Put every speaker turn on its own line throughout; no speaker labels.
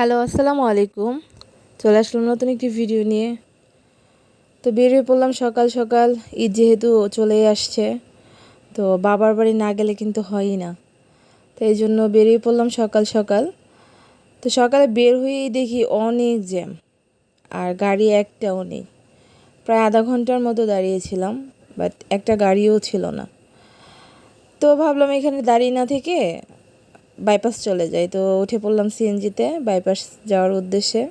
Hello, আসসালামু আলাইকুম। চলে আসলাম নতুন একটি ভিডিও নিয়ে। তো বেরিয়ে পড়লাম সকাল সকাল, ঈদ যেহেতু চলেই আসছে, তো বাবার বাড়ি না গেলে কিন্তু হয়ই না। তো এই জন্য বেরিয়ে পড়লাম সকাল সকাল। তো সকালে বের হয়েই দেখি অনেক জ্যাম, আর গাড়ি একটাও নেই। প্রায় আধা ঘণ্টার মতো দাঁড়িয়েছিলাম, বাট একটা গাড়িও ছিল না। তো ভাবলাম এখানে দাঁড়িয়ে না থেকে বাইপাস চলে যাই তো উঠে পড়লাম সিএনজিতে বাইপাস যাওয়ার উদ্দেশ্যে।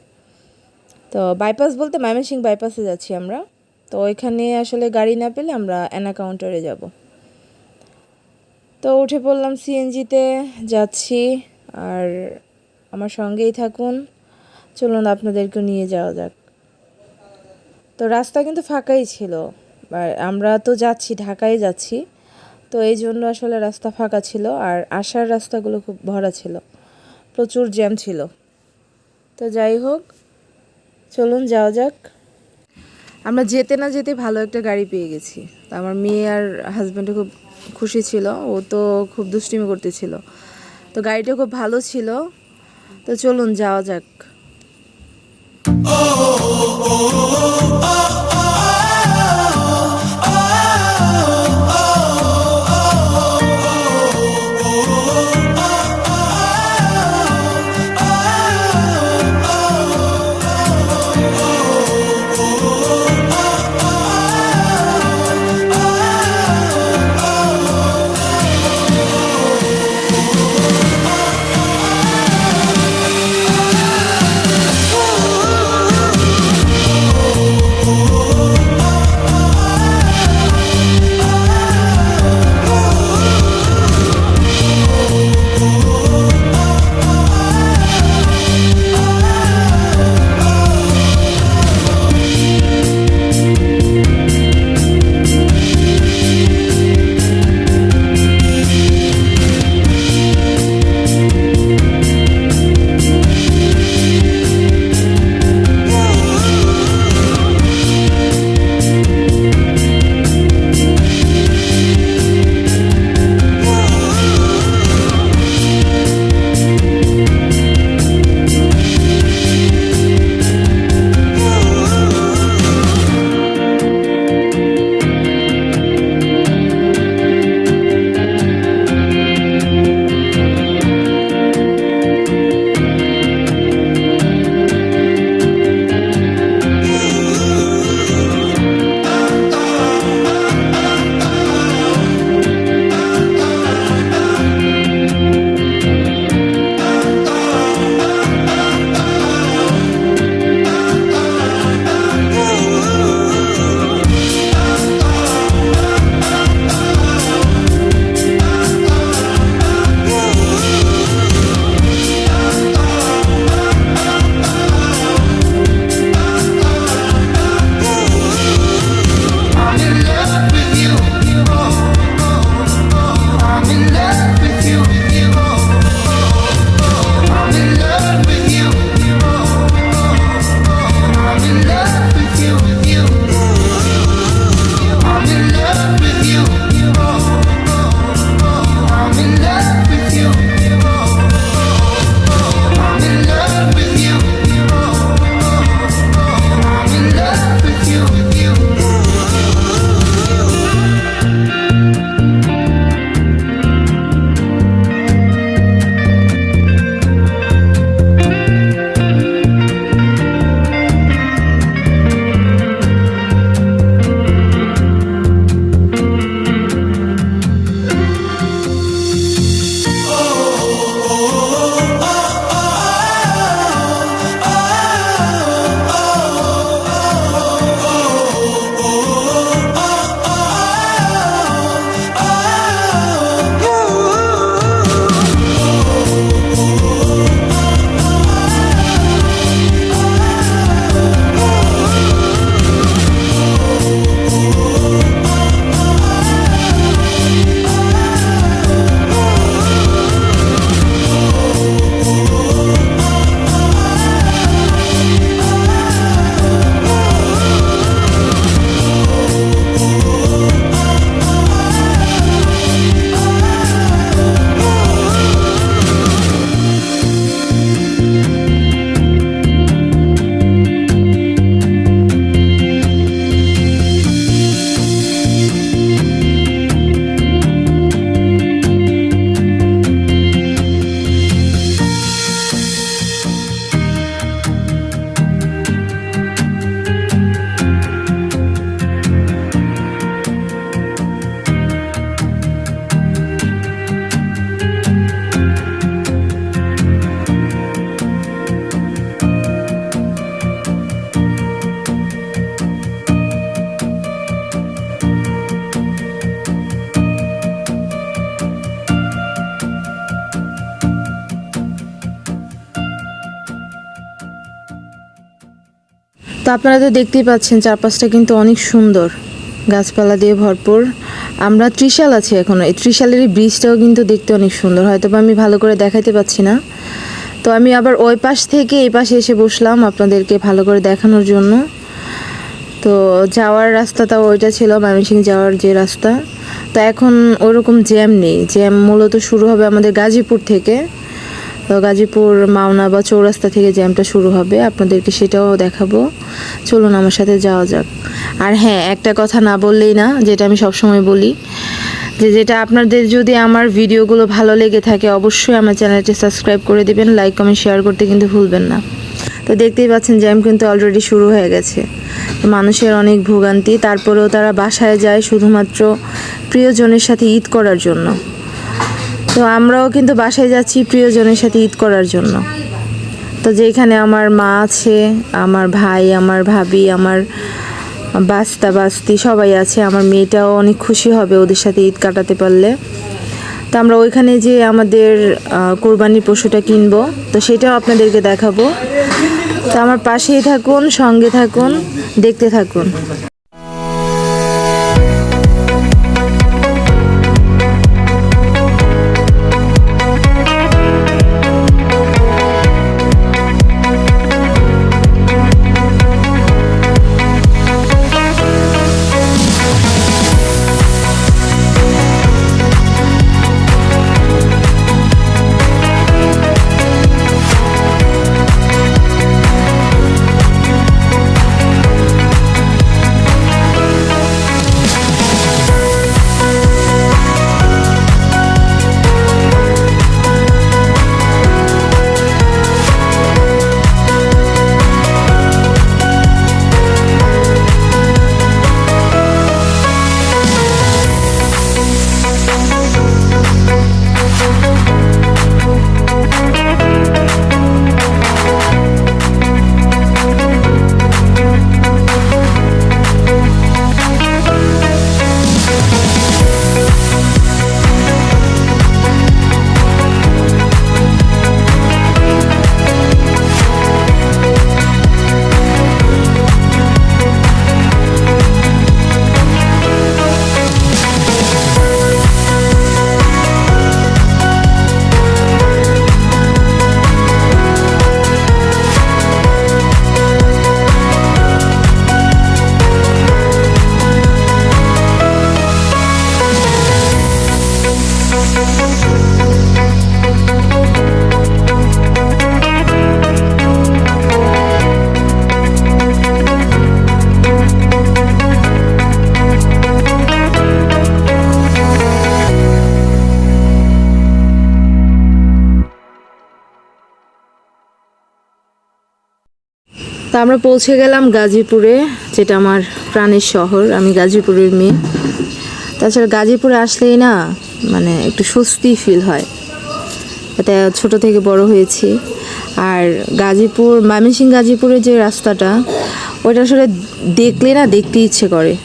তো বাইপাস বলতে ময়মনসিং বাইপাসে যাচ্ছি আমরা। তো ওইখানে আসলে গাড়ি না পেলে আমরা অ্যানা কাউন্টারে যাব। তো উঠে পড়লাম সিএনজিতে যাচ্ছি। আর আমার সঙ্গেই থাকুন। চলুন আপনাদেরকে নিয়ে যাওয়া যাক। তো রাস্তা কিন্তু ফাঁকাই ছিল। আমরা তো যাচ্ছি, ঢাকায় যাচ্ছি। তো এই জন্য আসলে রাস্তা ফাঁকা ছিল আর আসার রাস্তাগুলো খুব ভরা ছিল প্রচুর জ্যাম ছিল তো যাই হোক চলুন যাওয়া যাক আমরা যেতে না যেতে ভালো একটা গাড়ি পেয়ে গেছি তো আমার মেয়ে আর হাজব্যান্ডও খুব খুশি ছিল ও তো খুব দুষ্টিমি করতেছিল তো গাড়িটা খুব ভালো ছিল তো চলুন যাওয়া যাক left তো আপনারা তো দেখতেই পাচ্ছেন চারপাশটা কিন্তু অনেক সুন্দর। গাছপালা দিয়ে ভরপুর। আমরা ত্রিশাল আছি এখনও। এই ত্রিশালের এই ব্রিজটাও কিন্তু দেখতে অনেক সুন্দর। হয়তো বা আমি ভালো করে দেখাতে পাচ্ছি না। তো আমি আবার ওই পাশ থেকে এই পাশে এসে বসলাম আপনাদেরকে ভালো করে দেখানোর জন্য। তো যাওয়ার রাস্তাটা ওইটা ছিল ময়মনসিং যাওয়ার যে রাস্তা। তো এখন ওরকম জ্যাম নেই। জ্যাম মূলত শুরু হবে আমাদের গাজীপুর থেকে। গাজীপুর, মাওনা বা চৌরাস্তা থেকে জ্যামটা শুরু হবে। আপনাদেরকে সেটাও দেখাবো। চলুন আমার সাথে যাওয়া যাক। আর হ্যাঁ একটা কথা না বললেই না, যেটা আমি সবসময় বলি, যে যেটা আপনাদের যদি আমার ভিডিওগুলো ভালো লেগে থাকে, অবশ্যই আমার চ্যানেলটি সাবস্ক্রাইব করে দেবেন, লাইক, কমেন্ট, শেয়ার করতে কিন্তু ভুলবেন না। তো দেখতেই পাচ্ছেন, জ্যাম কিন্তু অলরেডি শুরু হয়ে গেছে। মানুষের অনেক ভোগান্তি, তারপরেও তারা বাসায় যায় শুধুমাত্র প্রিয়জনের সাথে ঈদ করার জন্য। তো আমরাও কিন্তু বাসায় যাচ্ছি প্রিয়জনের সাথে ঈদ করার জন্য। তো যেখানে আমার মা আছে, আমার ভাই, আমার ভাবি, আমার বাস্তা বাস্তি সবাই আছে, আমার মেয়েটাও অনেক খুশি হবে ওদের সাথে ঈদ কাটাতে পারলে। তো আমরা ওইখানে যে আমাদের কোরবানির পশুটা কিনবো, তো সেটাও আপনাদেরকে দেখাবো। তো আমার পাশেই থাকুন, সঙ্গে থাকুন, দেখতে থাকুন। আমরা পৌঁছে গেলাম গাজীপুরে, যেটা আমার প্রাণের শহর, আমি গাজীপুরের মেয়ে। তাছাড়া গাজীপুরে আসলেই না মানে একটু স্বস্তি ফিল হয়। এটা ছোট থেকে বড় হয়েছি। আর গাজীপুর ময়মনসিং গাজীপুরের যে রাস্তাটা, ওইটা আসলে দেখলে না দেখতে ইচ্ছে করে।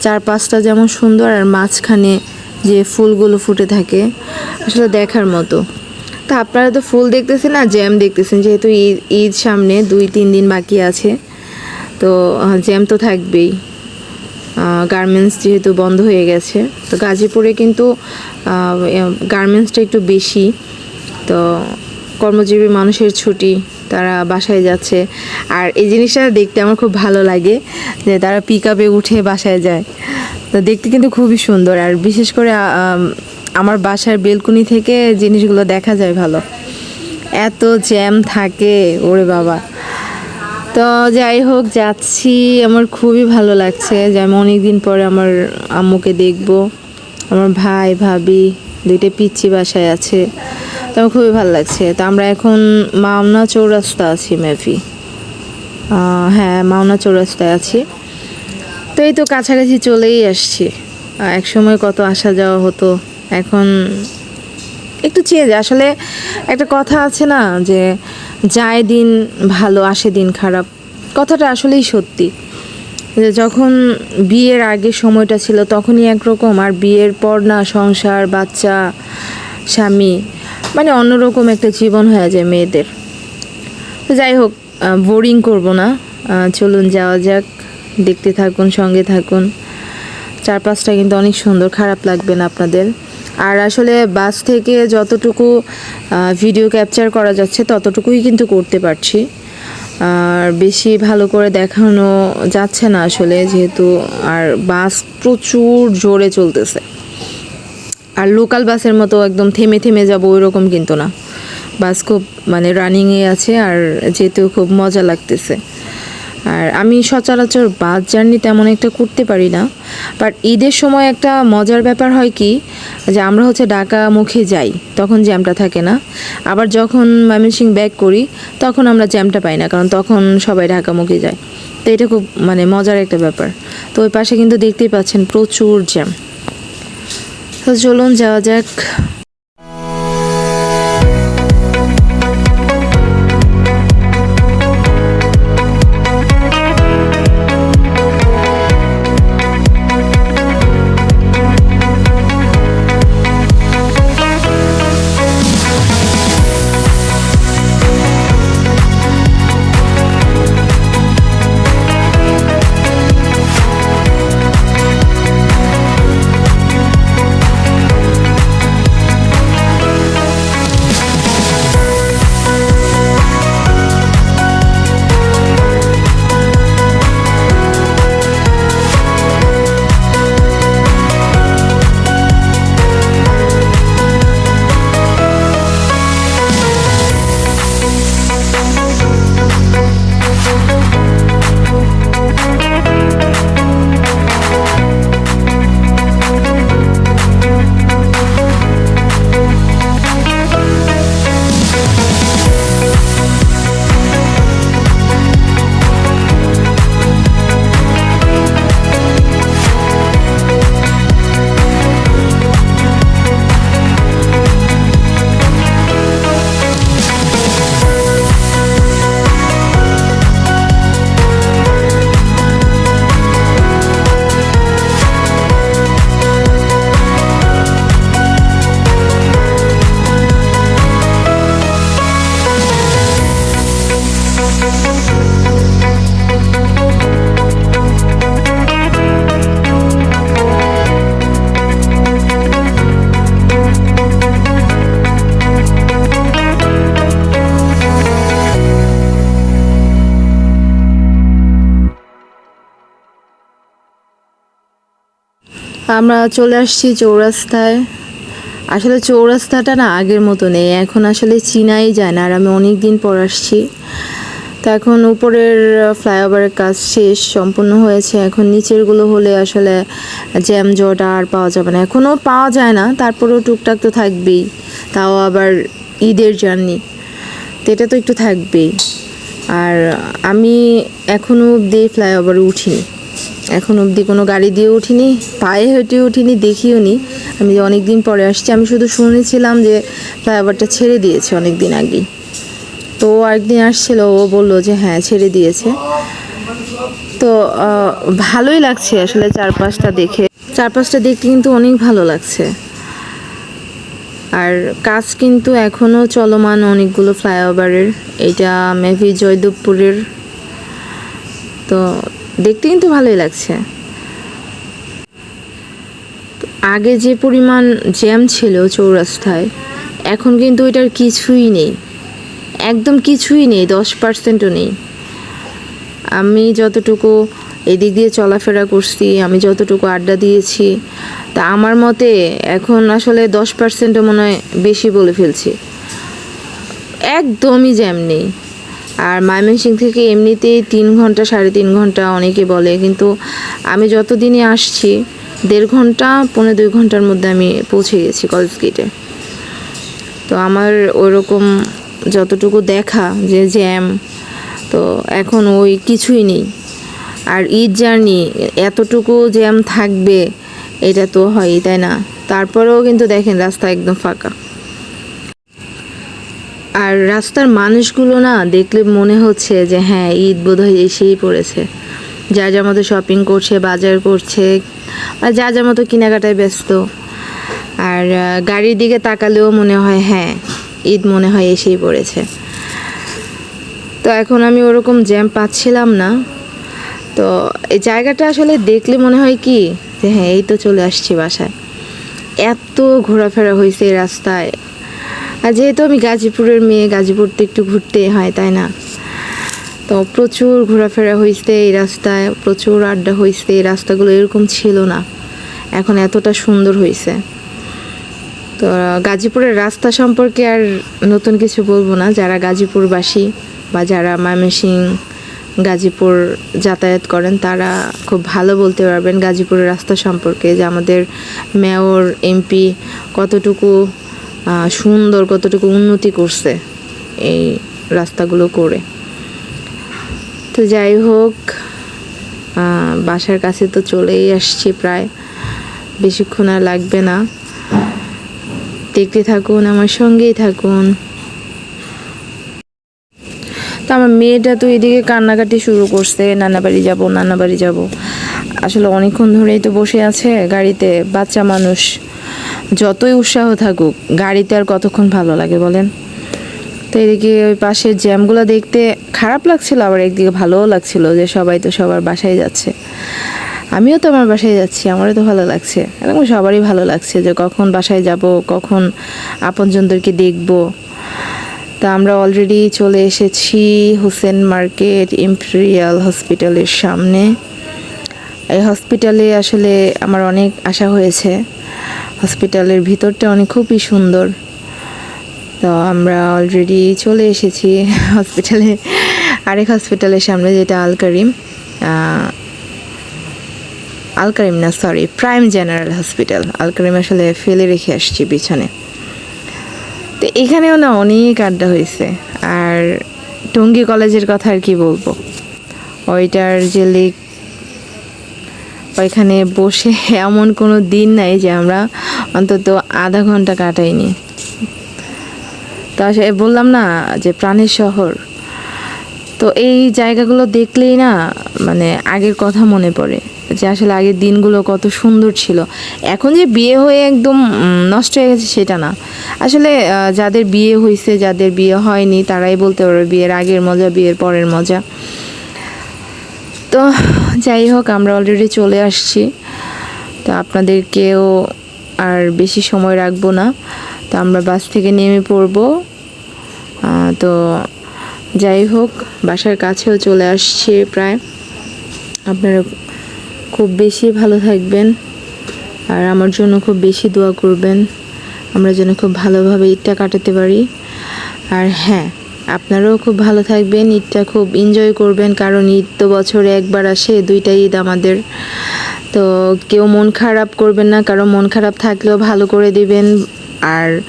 চার পাঁচটা যেমন সুন্দর, আর মাঝখানে যে ফুলগুলো ফুটে থাকে, আসলে দেখার মতো। তা আপনারা তো ফুল দেখতেছেন আর জ্যাম দেখতেছেন, যেহেতু ঈদ ঈদ সামনে দুই, তিন দিন বাকি আছে। তো জ্যাম তো থাকবেই। গার্মেন্টস যেহেতু বন্ধ হয়ে গেছে, তো গাজীপুরে কিন্তু গার্মেন্টসটা একটু বেশি। তো কর্মজীবী মানুষের ছুটি, তারা বাসায় যাচ্ছে। আর এই জিনিসটা দেখতে আমার খুব ভালো লাগে, যে তারা পিক আপে উঠে বাসায় যায়। তো দেখতে কিন্তু খুবই সুন্দর, আর বিশেষ করে আমার বাসার বেলকুনি থেকে জিনিসগুলো দেখা যায় ভালো। এত জ্যাম থাকে ওরে বাবা। তো যাই হোক যাচ্ছি। আমার খুবই ভালো লাগছে যে আমি অনেকদিন পরে আমার আম্মুকে দেখব। আমার ভাই ভাবি দুইটা পিচ্ছি বাসায় আছে। তো আমার খুবই ভালো লাগছে। তো আমরা এখন মাওনা চৌরাস্তা আছি আহ, হ্যাঁ মাওনা চৌরাস্তায় আছি। তো এই তো কাছাকাছি চলেই আসছি। এক সময় কত আসা যাওয়া হতো। এখন একটু চেঞ্জ আসলে একটা কথা আছে না যে যায় দিন ভালো, আসে দিন খারাপ। কথাটা আসলেই সত্যি। যে যখন বিয়ের আগে সময়টা ছিল তখনই একরকম, আর বিয়ের পর না সংসার, বাচ্চা, স্বামী মানে অন্যরকম একটা জীবন হয়ে যায় মেয়েদের। তো যাই হোক বোরিং করব না। চলুন যাওয়া যাক, দেখতে থাকুন, সঙ্গে থাকুন। চারপাশটা কিন্তু অনেক সুন্দর, খারাপ লাগবে না আপনাদের। আর আসলে বাস থেকে যতটুকু ভিডিও ক্যাপচার করা যাচ্ছে ততটুকুই কিন্তু করতে পারছি। আর বেশি ভালো করে দেখানো যাচ্ছে না আসলে যেহেতু, আর বাস প্রচুর জোরে চলতেছে। আর লোকাল বাসের মতো একদম থেমে থেমে যাব ওই রকম কিন্তু না। বাস খুব মানে রানিংয়ে আছে আর যেতেও খুব মজা লাগতেছে। আর আমি সচরাচর বাস জার্নি তেমন একটা করতে পারি না বাট ঈদের সময় একটা মজার ব্যাপার হয় কি, যে আমরা হচ্ছে ঢাকা মুখে যাই, তখন জ্যামটা থাকে না। আবার যখন ময়মনসিং ব্যাক করি, তখন আমরা জ্যামটা পাই না, কারণ তখন সবাই ঢাকা মুখে যায়। তো এটা খুব মানে মজার একটা ব্যাপার। তো ওই পাশে কিন্তু দেখতেই পাচ্ছেন প্রচুর জ্যাম। তো চলুন যাওয়া যাক। আমরা চলে আসছি চৌরাস্তায়। আসলে চৌরাস্তাটা না আগের মতো নেই, এখন আসলে চিনাই যায় না আর আমি অনেক দিন পর আসছি। তো এখন উপরের ফ্লাইওভারের কাজ শেষ, সম্পূর্ণ হয়েছে। এখন নিচেরগুলো হলে আসলে জ্যাম জট আর পাওয়া যাবে না। এখনও পাওয়া যায় না, তারপরেও টুকটাক তো থাকবেই। তাও আবার ঈদের জার্নি তো এটা তো একটু থাকবেই। আর আমি এখনও অব্দি ফ্লাইওভারে উঠিনি। এখন অবধি কোনো গাড়ি দিয়ে উঠিনি, পায়ে হেঁটে উঠিনি, দেখিও নি। আমি যে অনেক দিন পরে আসছি, আমি শুধু শুনেছিলাম যে ফ্লাইওভারটা ছেড়ে দিয়েছে অনেক দিন আগেই। তো ও একদিন আসছিল, ও বলল যে হ্যাঁ ছেড়ে দিয়েছে। তো ভালোই লাগছে আসলে চারপাশটা দেখে। চারপাশটা দেখতে কিন্তু অনেক ভালো লাগছে। আর কাজ কিন্তু এখনও চলমান অনেকগুলো ফ্লাইওভারের, এটা মেবি জয়দেবপুরের। তো দেখতে কিন্তু ভালোই লাগছে। আগে যে পরিমাণ জ্যাম ছিল চৌরাস্তায়, এখন কিন্তু এটার কিছুই নেই। একদম কিছুই নেই, দশ পার্সেন্টও নেই। আমি যতটুকু এদিক দিয়ে চলাফেরা করছি, আমি যতটুকু আড্ডা দিয়েছি, তা আমার মতে এখন আসলে দশ পার্সেন্টও মনে হয় বেশি বলে ফেলছি। একদমই জ্যাম নেই। আর ময়মনসিং থেকে এমনিতেই তিন ঘণ্টা, সাড়ে তিন ঘণ্টা অনেকে বলে। কিন্তু আমি যতদিনই আসছি, দেড় ঘণ্টা, পৌনে দুই ঘণ্টার মধ্যে আমি পৌঁছে গেছি কলেজ গেটে তো আমার ওরকম যতটুকু দেখা যে জ্যাম তো এখন ওই কিছুই নেই। আর ঈদ জার্নি এতটুকু জ্যাম থাকবে, এটা তো হয়ই, তাই না? তারপরেও কিন্তু দেখেন রাস্তা একদম ফাঁকা। আর রাস্তার মানুষগুলো না দেখলে মনে হচ্ছে যে হ্যাঁ ঈদ বোধহয় এসেই পড়েছে। যা যা মতো শপিং করছে, বাজার করছে, আর যা যা মতো কেনাকাটায় ব্যস্ত। আর গাড়ির দিকে তাকালেও মনে হয় হ্যাঁ ঈদ মনে হয় এসেই পড়েছে। তো এখন আমি ওরকম জ্যাম পাচ্ছিলাম না। তো এই জায়গাটা আসলে দেখলে মনে হয় কি, যে হ্যাঁ এই তো চলে আসছি বাসায়। এত ঘোরাফেরা হয়েছে এই রাস্তায়। আর যেহেতু আমি গাজীপুরের মেয়ে, গাজীপুর তো একটু ঘুরতে হয়, তাই না? তো প্রচুর ঘোরাফেরা হয়েছে এই রাস্তায়, প্রচুর আড্ডা হয়েছে এই রাস্তাগুলো এরকম ছিল না। এখন এতটা সুন্দর হয়েছে তো গাজীপুরের রাস্তা সম্পর্কে আর নতুন কিছু বলব না। যারা গাজীপুরবাসী বা যারা ময়মনসিং, গাজীপুর যাতায়াত করেন, তারা খুব ভালো বলতে পারবেন গাজীপুরের রাস্তা সম্পর্কে যে আমাদের মেয়র, এমপি কতটুকু সুন্দর কতটুকু উন্নতি করছে এই রাস্তাগুলো করে। তো যাই হোক বাসার কাছে তো চলেই আসছি প্রায়। বেশিক্ষণ আর লাগবে না। দেখতে থাকুন, আমার সঙ্গেই থাকুন। তো আমার মেয়েটা তো এদিকে কান্নাকাটি শুরু করছে, নানা বাড়ি যাব, নানা বাড়ি যাব। আসলে অনেকক্ষণ ধরেই তো বসে আছে গাড়িতে, বাচ্চা মানুষ। যতই উৎসাহ থাকুক, গাড়িতে আর কতক্ষণ ভালো লাগে বলেন? তো এদিকে ওই পাশের জ্যামগুলো দেখতে খারাপ লাগছিল, আবার একদিকে ভালোও লাগছিল যে সবাই তো সবার বাসায় যাচ্ছে। আমিও তো আমার বাসায় যাচ্ছি, আমারও তো ভালো লাগছে। এবং সবারই ভালো লাগছে যে কখন বাসায় যাব, কখন আপনজনদেরকে দেখব। তা আমরা অলরেডি চলে এসেছি হোসেন মার্কেট ইম্পেরিয়াল হসপিটালের সামনে। এই হসপিটালে আসলে আমার অনেক আশা হয়েছে। হসপিটালের ভিতরটা অনেক খুবই সুন্দর। তো আমরা অলরেডি চলে এসেছি হসপিটালে। আরেক হসপিটালের সামনে যেটা আল করিম আল করিম না sorry prime general hospital. Al Karim আসলে ফেলে রেখে আসছি পিছনে। তো এখানেও না অনেক আড্ডা হয়েছে। আর টঙ্গী কলেজের কথা আর কি বলব? ওইটার যে লেক ওইখানে বসে এমন কোনো দিন নাই যে আমরা অন্তত আধা ঘণ্টা কাটাইনি। তো আসলে বললাম না যে প্রাণের শহর। তো এই জায়গাগুলো দেখলেই না মানে আগের কথা মনে পড়ে যে আসলে আগের দিনগুলো কত সুন্দর ছিল। এখন যে বিয়ে হয়ে একদম নষ্ট হয়ে গেছে সেটা না। আসলে যাদের বিয়ে হয়েছে যাদের বিয়ে হয়নি, তারাই বলতে পারবে বিয়ের আগের মজা, বিয়ের পরের মজা। তো যাই হোক, আমরা অলরেডি চলে আসছি। তো আপনাদেরকেও আর বেশি সময় রাখব না। তো আমরা বাস থেকে নেমে পড়ব। তো যাই হোক, বাসার কাছেও চলে আসছে প্রায়। আপনারা খুব বেশি ভালো থাকবেন আর আমার জন্য খুব বেশি দোয়া করবেন। আমরা যেন খুব ভালোভাবে ঈদটা কাটাতে পারি। আর হ্যাঁ আপনারাও খুব ভালো থাকবেন, ঈদটা খুব এনজয় করবেন, কারণ ঈদ তো বছরে একবার আসে, দুইটা ঈদ আমাদের। তো কেউ মন খারাপ করবেন না, কারণ মন খারাপ থাকলেও ভালো করে দিবেন। আর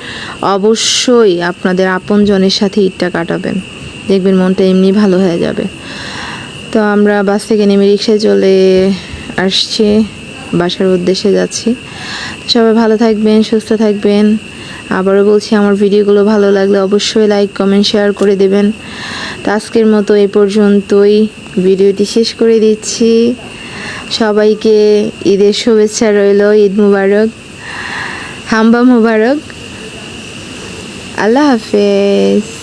অবশ্যই আপনাদের আপনজনের সাথে ঈদটা কাটাবেন। দেখবেন মনটা এমনি ভালো হয়ে যাবে। তো আমরা বাস থেকে নেমে রিক্সায় চলে আসছি, বাসার উদ্দেশ্যে যাচ্ছি। সবাই ভালো থাকবেন, সুস্থ থাকবেন। আবারও বলছি, আমার ভিডিওগুলো ভালো লাগলে অবশ্যই লাইক কমেন্ট শেয়ার করে দেবেন। তো আজকের মতো এ পর্যন্তই ভিডিওটি শেষ করে দিচ্ছি। সবাইকে ঈদের শুভেচ্ছা রইল, ঈদ মুবারক, হাম্বা মুবারক। আল্লাহ হাফেজ।